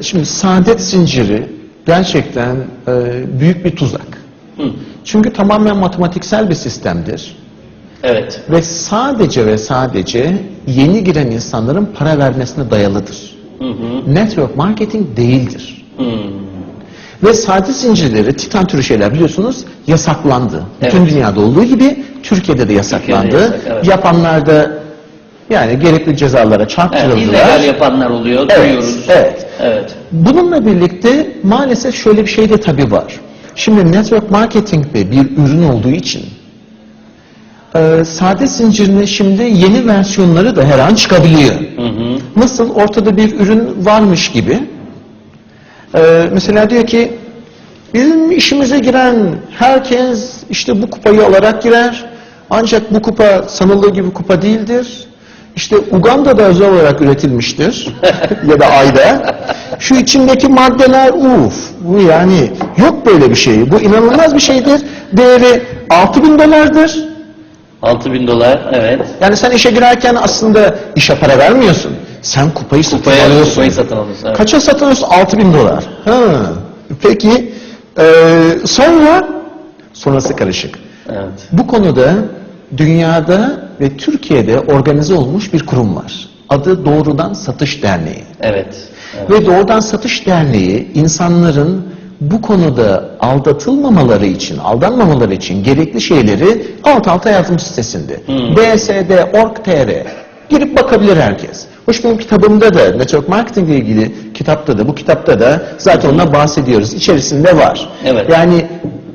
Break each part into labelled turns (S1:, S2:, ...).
S1: Şimdi saadet zinciri gerçekten e, büyük bir tuzak.
S2: Hı.
S1: Çünkü tamamen matematiksel bir sistemdir.
S2: Evet.
S1: Ve sadece ve sadece yeni giren insanların para vermesine dayalıdır.
S2: Hı hı.
S1: Network marketing değildir.
S2: Hı.
S1: Ve saadet zincirleri, titan türü şeyler biliyorsunuz yasaklandı. Bütün
S2: Evet.
S1: dünyada olduğu gibi Türkiye'de de yasaklandı.
S2: Türkiye'de yasak, evet.
S1: Yapanlar da yani gerekli cezalara
S2: Evet,
S1: çarptırıldılar.
S2: illegal yapanlar oluyor,
S1: Evet,
S2: duyuyoruz.
S1: evet.
S2: Evet.
S1: Bununla birlikte maalesef şöyle bir şey de tabii var. Şimdi network marketing de bir ürün olduğu için e, sade zincirinin şimdi yeni versiyonları da her an çıkabiliyor.
S2: Hı hı.
S1: Nasıl ortada bir ürün varmış gibi. e, mesela diyor ki bizim işimize giren herkes işte bu kupayı alarak girer. Ancak bu kupa sanıldığı gibi kupa değildir. İşte Uganda'da özel olarak üretilmiştir ya da ayda. Şu içindeki maddeler uf bu yani yok böyle bir şey. Bu inanılmaz bir şeydir. Değeri 6000 dolardır.
S2: 6000 dolar, evet.
S1: Yani sen işe girerken aslında işe para vermiyorsun. Sen kupayı satın
S2: Kupaya,
S1: alıyorsun.
S2: kupayı satın alıyorsun. Evet.
S1: Kaça satın alıyorsun? 6000 dolar. Ha. Peki e, sonra sonrası karışık.
S2: Evet.
S1: Bu konuda dünyada ve Türkiye'de organize olmuş bir kurum var. Adı Doğrudan Satış Derneği.
S2: Evet. evet.
S1: Ve Doğrudan Satış Derneği insanların bu konuda aldatılmamaları için, aldanmamaları için gerekli şeyleri alt alta yazmış sitesinde.
S2: Hmm.
S1: bsd.org.tr girip bakabilir herkes. Hoş benim kitabımda da, network marketing ile ilgili kitapta da, bu kitapta da zaten ondan bahsediyoruz. İçerisinde var.
S2: Evet.
S1: Yani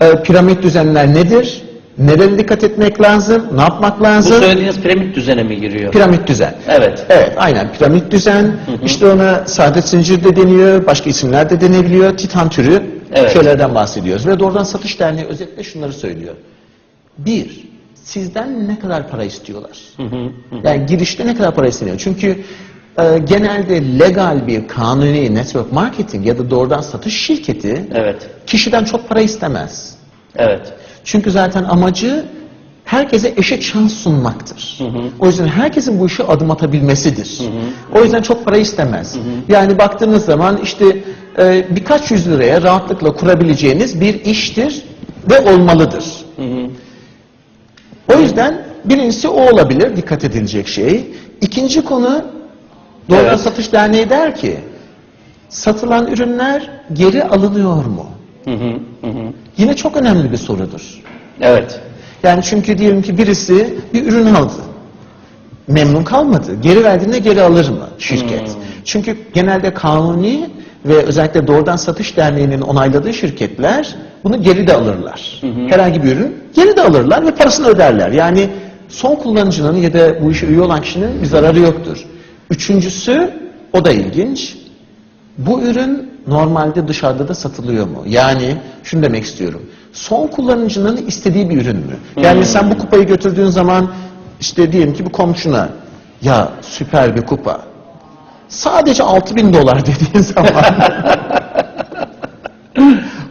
S1: e, piramit düzenler nedir? Nereye dikkat etmek lazım? Ne yapmak
S2: Bu
S1: lazım?
S2: söylediğiniz piramit düzene mi giriyor?
S1: Piramit düzen.
S2: Evet.
S1: Evet, aynen piramit düzen. İşte ona saadet zincir de deniyor, başka isimler de denebiliyor. Titan türü
S2: Evet.
S1: şeylerden bahsediyoruz. Ve doğrudan satış derneği özetle şunları söylüyor. Bir, sizden ne kadar para istiyorlar?
S2: Hı hı.
S1: Yani girişte ne kadar para isteniyor? Çünkü e, genelde legal bir kanuni network marketing ya da doğrudan satış şirketi
S2: Evet.
S1: kişiden çok para istemez.
S2: Evet.
S1: Çünkü zaten amacı herkese eşit şans sunmaktır. O yüzden herkesin bu işe adım atabilmesidir. O yüzden çok para istemez. Yani baktığınız zaman işte e, birkaç yüz liraya rahatlıkla kurabileceğiniz bir iştir ve olmalıdır.
S2: Hı hı.
S1: O yüzden birincisi o olabilir dikkat edilecek şey. İkinci konu Doğrudan
S2: Evet.
S1: Satış Derneği der ki satılan ürünler geri alınıyor mu?
S2: Hı hı. Hı hı.
S1: Yine çok önemli bir sorudur.
S2: Evet.
S1: Yani çünkü diyelim ki birisi bir ürün aldı. Memnun kalmadı. Geri verdiğinde geri alır mı şirket? Çünkü genelde kanuni ve özellikle doğrudan satış derneğinin onayladığı şirketler bunu geri de alırlar. Herhangi bir ürün geri de alırlar ve parasını öderler. Yani son kullanıcının ya da bu işe üye olan kişinin bir zararı yoktur. Üçüncüsü o da ilginç. Bu ürün normalde dışarıda da satılıyor mu? Yani şunu demek istiyorum. Son kullanıcının istediği bir ürün mü? Yani sen bu kupayı götürdüğün zaman işte diyelim ki bu komşuna ya süper bir kupa. Sadece 6000 dolar dediğin zaman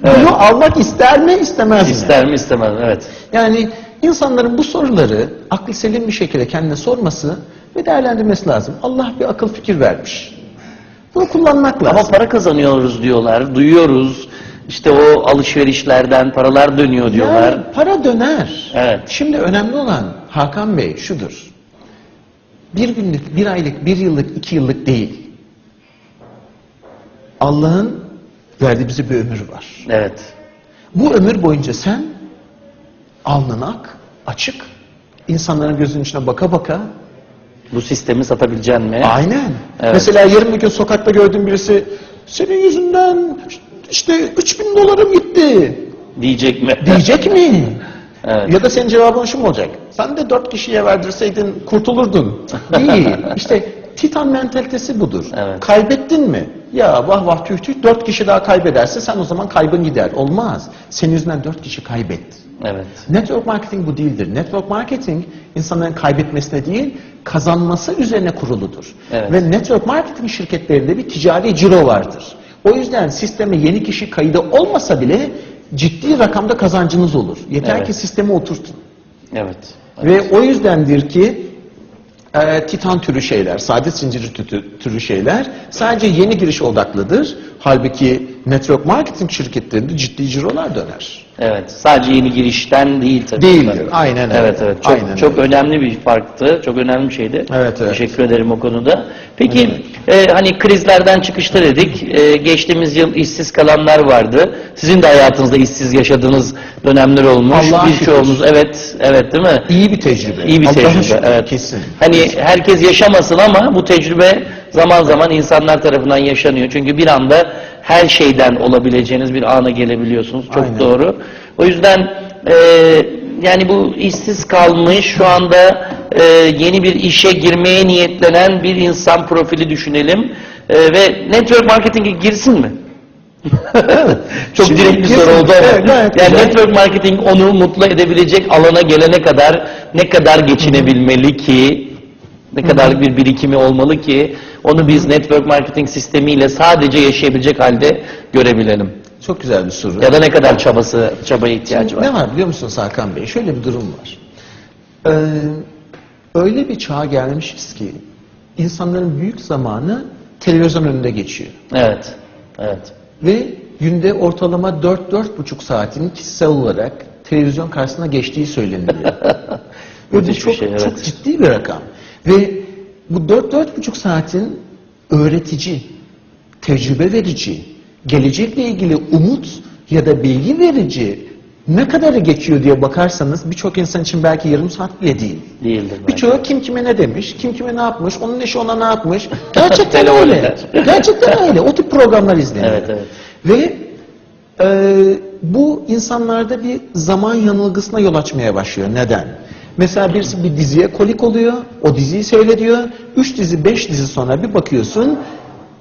S1: bunu almak ister mi istemez mi?
S2: İster mi istemez mi? Evet.
S1: Yani insanların bu soruları aklı selim bir şekilde kendine sorması ve değerlendirmesi lazım. Allah bir akıl fikir vermiş. Bunu kullanmak lazım.
S2: Ama para kazanıyoruz diyorlar, duyuyoruz. İşte o alışverişlerden paralar dönüyor diyorlar.
S1: Yani para döner.
S2: Evet.
S1: Şimdi önemli olan Hakan Bey şudur. Bir günlük, bir aylık, bir yıllık, iki yıllık değil. Allah'ın verdiği bize bir ömür var.
S2: Evet.
S1: Bu ömür boyunca sen alnın ak, açık, insanların gözünün içine baka baka
S2: Bu sistemi satabilecek mi?
S1: Aynen.
S2: Evet.
S1: Mesela yarın bir gün sokakta gördüğüm birisi senin yüzünden işte 3000 dolarım gitti
S2: Diyecek mi?
S1: diyecek mi?
S2: Evet.
S1: Ya da senin cevabın şu mu olacak? Sen de dört kişiye verdirseydin kurtulurdun. Değil. İşte Titan mentalitesi budur.
S2: Evet.
S1: Kaybettin mi? Ya vah vah tüh tüh dört kişi daha kaybederse sen o zaman kaybın gider. Olmaz. Senin yüzünden dört kişi kaybetti.
S2: Evet.
S1: Network marketing bu değildir. Network marketing insanların kaybetmesine değil, kazanması üzerine kuruludur.
S2: Evet.
S1: Ve network marketing şirketlerinde bir ticari ciro vardır. O yüzden sisteme yeni kişi kaydı olmasa bile ciddi rakamda kazancınız olur. Yeter
S2: Evet.
S1: ki sisteme oturtun.
S2: Evet.
S1: Ve o yüzdendir ki e, titan türü şeyler, saadet zinciri tü- türü şeyler sadece yeni giriş odaklıdır. Halbuki network marketing şirketlerinde ciddi cirolar döner.
S2: Evet. Sadece yeni girişten değil tabii.
S1: Değildir. Aynen öyle.
S2: Evet evet. Çok,
S1: Aynen
S2: çok
S1: öyle.
S2: önemli bir farktı. Çok önemli bir şeydi.
S1: Evet, evet.
S2: Teşekkür ederim o konuda. Peki e, hani krizlerden çıkışta dedik. E, geçtiğimiz yıl işsiz kalanlar vardı. Sizin de hayatınızda işsiz yaşadığınız dönemler olmuş. Birçoğumuz evet evet değil mi?
S1: İyi bir tecrübe.
S2: İyi bir
S1: Allah'a
S2: tecrübe.
S1: şükür,
S2: Evet.
S1: Kesin.
S2: Hani herkes yaşamasın ama bu tecrübe zaman zaman insanlar tarafından yaşanıyor. Çünkü bir anda her şeyden olabileceğiniz bir ana gelebiliyorsunuz. Çok
S1: Aynen.
S2: doğru. O yüzden e, yani bu işsiz kalmış şu anda e, yeni bir işe girmeye niyetlenen bir insan profili düşünelim. E, ve network marketing'e girsin mi? Çok
S1: Şimdi
S2: direkt bir soru oldu ama.
S1: Evet,
S2: yani
S1: güzel.
S2: network marketing onu mutlu edebilecek alana gelene kadar ne kadar geçinebilmeli ki ne kadar bir birikimi olmalı ki onu biz network marketing sistemiyle sadece yaşayabilecek halde görebilelim.
S1: Çok güzel bir soru.
S2: Ya da ne kadar çabası, çabaya ihtiyacı var.
S1: Ne var biliyor musunuz Hakan Bey? Şöyle bir durum var. Ee, öyle bir çağa gelmişiz ki insanların büyük zamanı televizyon önünde geçiyor.
S2: Evet. Evet.
S1: Ve günde ortalama 4-4,5 saatin kişisel olarak televizyon karşısına geçtiği söyleniliyor. Bu çok,
S2: şey, evet.
S1: çok ciddi bir rakam. Ve bu 4-4,5 saatin öğretici, tecrübe verici, gelecekle ilgili umut ya da bilgi verici ne kadarı geçiyor diye bakarsanız birçok insan için belki yarım saat bile değil.
S2: Değildir.
S1: Birçoğu kim kime ne demiş, kim kime ne yapmış, onun eşi ona ne yapmış. Gerçekten öyle. Gerçekten öyle. O tip programlar izleniyor.
S2: Evet, evet.
S1: Ve e, bu insanlarda bir zaman yanılgısına yol açmaya başlıyor. Neden? Mesela birisi bir diziye kolik oluyor, o diziyi seyrediyor. Üç dizi, beş dizi sonra bir bakıyorsun,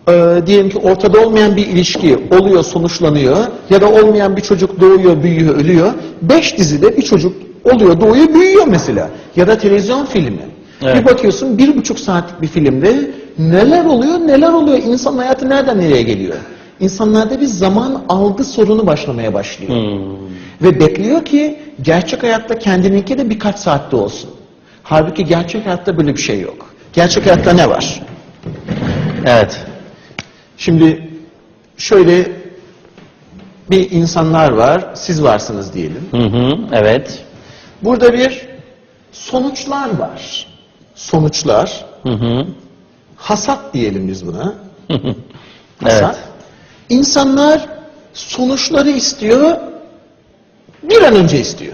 S1: e, diyelim ki ortada olmayan bir ilişki oluyor, sonuçlanıyor. Ya da olmayan bir çocuk doğuyor, büyüyor, ölüyor. Beş dizide bir çocuk oluyor, doğuyor, büyüyor mesela. Ya da televizyon filmi.
S2: Evet.
S1: Bir bakıyorsun bir buçuk saatlik bir filmde neler oluyor, neler oluyor. İnsan hayatı nereden nereye geliyor? İnsanlarda bir zaman algı sorunu başlamaya başlıyor.
S2: Hmm.
S1: Ve bekliyor ki gerçek hayatta kendininki de birkaç saatte olsun. Halbuki gerçek hayatta böyle bir şey yok. Gerçek hayatta ne var?
S2: Evet.
S1: Şimdi şöyle bir insanlar var, siz varsınız diyelim.
S2: Hı hı. Evet.
S1: Burada bir sonuçlar var. Sonuçlar,
S2: Hı hı.
S1: hasat diyelim biz buna.
S2: Evet.
S1: Hasat. İnsanlar sonuçları istiyor, bir an önce istiyor.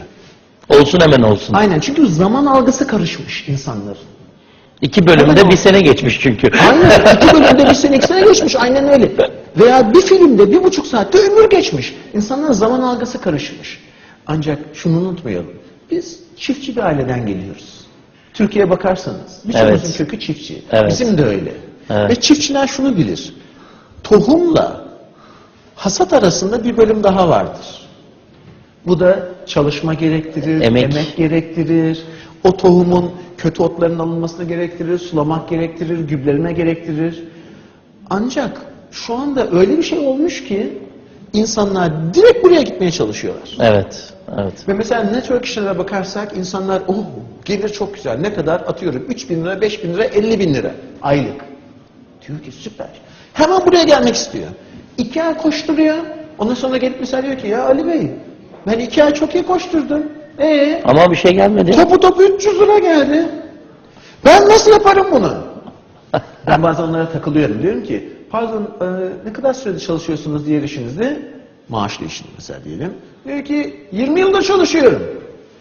S2: Olsun hemen olsun.
S1: Aynen çünkü zaman algısı karışmış insanların.
S2: İki bölümde bir sene geçmiş çünkü.
S1: Aynen. İki bölümde bir sene iki sene geçmiş. Aynen öyle. Veya bir filmde bir buçuk saatte ömür geçmiş. İnsanların zaman algısı karışmış. Ancak şunu unutmayalım. Biz çiftçi bir aileden geliyoruz. Türkiye'ye bakarsanız birçoğumuzun
S2: Evet.
S1: kökü çiftçi.
S2: Evet.
S1: Bizim de öyle.
S2: Evet.
S1: Ve çiftçiler şunu bilir. Tohumla hasat arasında bir bölüm daha vardır. Bu da çalışma gerektirir,
S2: Emek.
S1: emek gerektirir. O tohumun kötü otların alınmasını gerektirir, sulamak gerektirir, gübreleme gerektirir. Ancak şu anda öyle bir şey olmuş ki insanlar direkt buraya gitmeye çalışıyorlar.
S2: Evet. Evet.
S1: Ve mesela network işlerine bakarsak insanlar oh gelir çok güzel ne kadar atıyorum 3 bin lira, 5 bin lira, 50 bin lira aylık. Diyor ki süper. Hemen buraya gelmek istiyor. İki ay koşturuyor. Ondan sonra gelip mesela diyor ki ya Ali Bey ben iki ay çok iyi koşturdum. Ee,
S2: Ama bir şey gelmedi.
S1: topu topu 300 lira geldi. Ben nasıl yaparım bunu? ben bazen onlara takılıyorum. Diyorum ki pardon e, ne kadar sürede çalışıyorsunuz diğer işinizde? Maaşlı işin mesela diyelim. Diyor ki 20 yıldır çalışıyorum.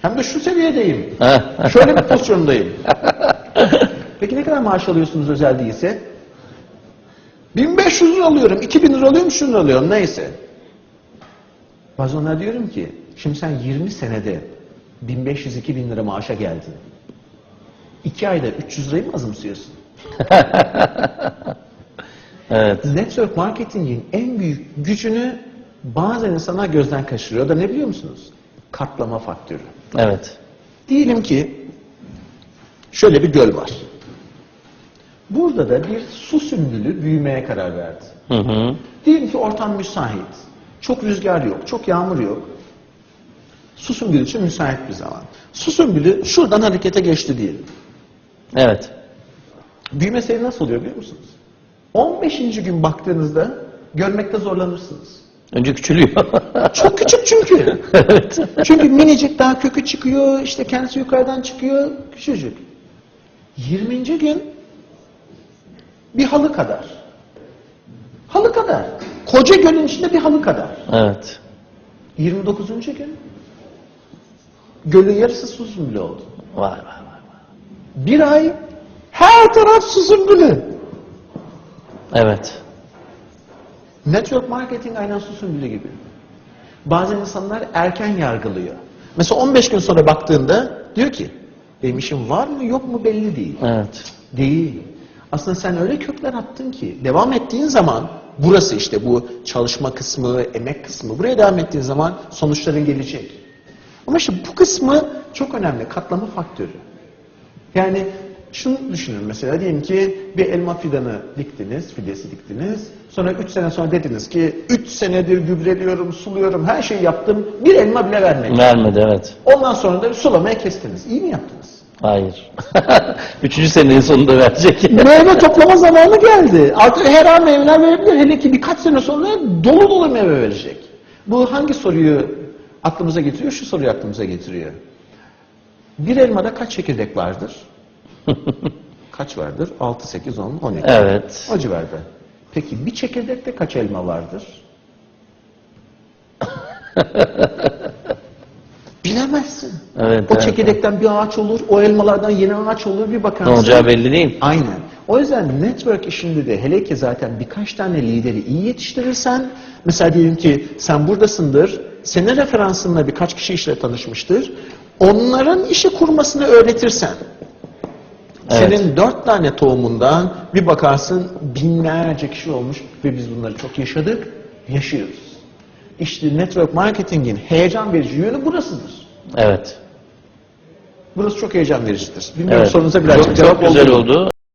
S1: Hem de şu seviyedeyim. Şöyle bir pozisyondayım. Peki ne kadar maaş alıyorsunuz özel değilse? 1500 lira alıyorum, 2000 lira alıyorum, 300 lira alıyorum neyse. Bazen onlara diyorum ki, şimdi sen 20 senede 1500-2000 lira maaşa geldin. 2 ayda 300 lirayı mı azımsıyorsun?
S2: Evet.
S1: Network marketingin en büyük gücünü bazen insanlar gözden kaçırıyor. Da ne biliyor musunuz? Katlama faktörü.
S2: Evet.
S1: Diyelim ki şöyle bir göl var. Burada da bir su sümbülü büyümeye karar verdi.
S2: Hı hı.
S1: Diyelim ki ortam müsait. Çok rüzgar yok, çok yağmur yok. Su sümbülü için müsait bir zaman. Su sümbülü şuradan harekete geçti diyelim.
S2: Evet.
S1: Büyüme seyri nasıl oluyor biliyor musunuz? 15. gün baktığınızda görmekte zorlanırsınız.
S2: Önce küçülüyor.
S1: Çok küçük çünkü.
S2: evet.
S1: Çünkü minicik daha kökü çıkıyor, işte kendisi yukarıdan çıkıyor, küçücük. 20. gün bir halı kadar. Halı kadar. Koca gölün içinde bir halı kadar.
S2: Evet.
S1: 29. gün gölün yarısı su sümbülü oldu.
S2: Vay vay vay.
S1: Bir ay her taraf su sümbülü.
S2: Evet.
S1: Network marketing aynen su sümbülü gibi. Bazen insanlar erken yargılıyor. Mesela 15 gün sonra baktığında diyor ki benim işim var mı yok mu belli değil.
S2: Evet.
S1: Değil. Aslında sen öyle kökler attın ki devam ettiğin zaman burası işte bu çalışma kısmı, emek kısmı buraya devam ettiğin zaman sonuçların gelecek. Ama işte bu kısmı çok önemli. Katlama faktörü. Yani şunu düşünün mesela diyelim ki bir elma fidanı diktiniz, fidesi diktiniz. Sonra 3 sene sonra dediniz ki 3 senedir gübreliyorum, suluyorum, her şeyi yaptım. Bir elma bile vermedi.
S2: Vermedi evet.
S1: Ondan sonra da sulamaya kestiniz. İyi mi yaptınız?
S2: Hayır. Üçüncü senenin sonunda verecek.
S1: meyve toplama zamanı geldi. Artık her an meyveler verebilir. Hele ki birkaç sene sonra dolu dolu meyve verecek. Bu hangi soruyu aklımıza getiriyor? Şu soruyu aklımıza getiriyor. Bir elmada kaç çekirdek vardır? kaç vardır? 6, 8, 10, 12.
S2: evet.
S1: O civarda. Peki bir çekirdekte kaç elma vardır? Bilemezsin.
S2: Evet,
S1: o
S2: evet,
S1: çekirdekten bir ağaç olur, o elmalardan yeni ağaç olur bir bakarsın.
S2: Ne olacağı belli değil.
S1: Aynen. O yüzden network işinde de hele ki zaten birkaç tane lideri iyi yetiştirirsen, mesela diyelim ki sen buradasındır, senin referansınla birkaç kişi işle tanışmıştır, onların işi kurmasını öğretirsen,
S2: Evet.
S1: senin dört tane tohumundan bir bakarsın binlerce kişi olmuş ve biz bunları çok yaşadık, yaşıyoruz. İşte network marketingin heyecan verici yönü burasıdır.
S2: Evet.
S1: Burası çok heyecan vericidir. Bilmiyorum
S2: Evet.
S1: sorunuza birazcık
S2: çok,
S1: cevap
S2: çok güzel
S1: mu?
S2: oldu.